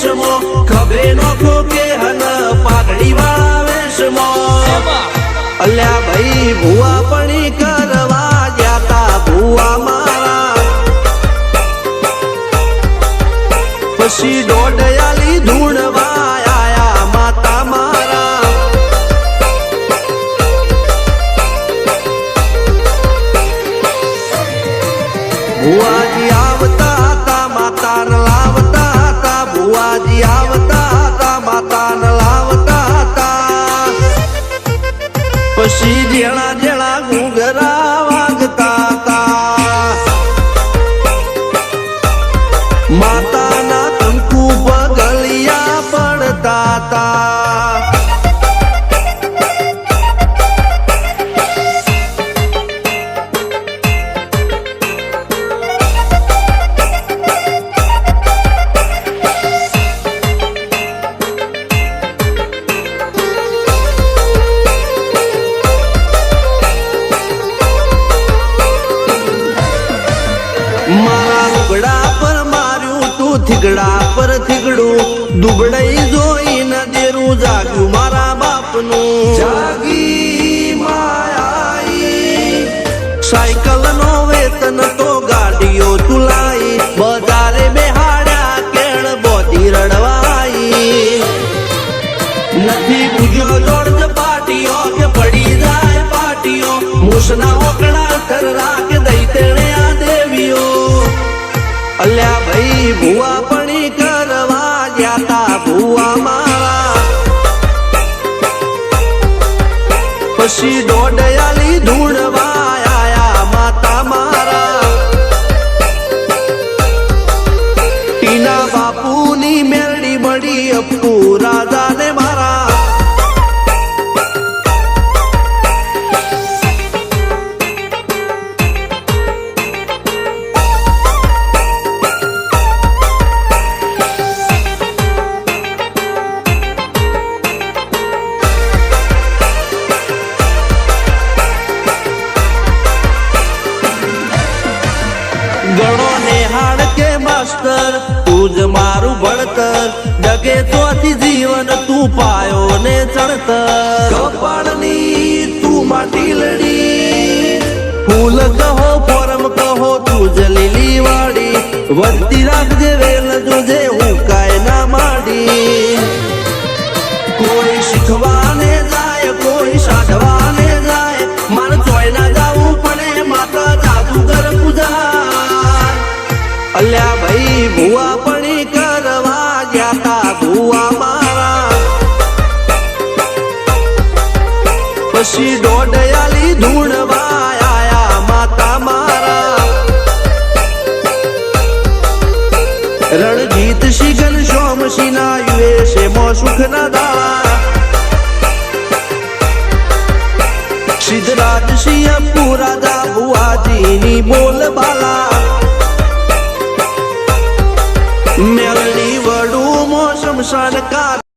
વેશમો, ખભે નોખો કે હન પાઘડી વાળા વેશમો. અલ્યા ભાઈ ભૂવા પણી કરવા જાતા ભૂવા મારા. પછી દોડયાલી ધૂણવા આયા માતા મારા. ભૂવા પછી જેણા જેણા ઘૂંઘરા તું થીગડા પર થીગડું. દુબળઈ જોઈને દેરું, જાગ્યું મારા બાપનું. જાગી માયાઈ. સાયકલ નો વેતન તો ગાડીઓ તુલાઈ બજારે બેહાડ્યા કેળ બોધી રડવાઈ. નથી બુજો જોડ પાટીઓ કે પડી જાય પાટીઓ. મૂસના ઓકડા થરરા કે અલ્યા ભાઈ ભુવા પણી કરવા તા ભુવા મારા. પછી દોડયાલી ધૂણવા માસ્ટર તું જ મારું ભણતર જગે તોથી જીવન તું પાયો ને ચણતર. કપાળની તું માટી લડી. ફૂલ કહો ફોરમ કહો તું જ લીલી વાડી વધતી રાખજે વેલ જોજે ભાઈ ભુવા કરવા જાતા ભુવા મારા. પછી દોડયાલી ધૂણવા માતા મારા. રણજીત શિગન સોમશી ના યુએસે મો સુખ ના દાળા સિદ્ધરાજ સિંહ પુરાદા ભુવાજીની બોલ બાલા কার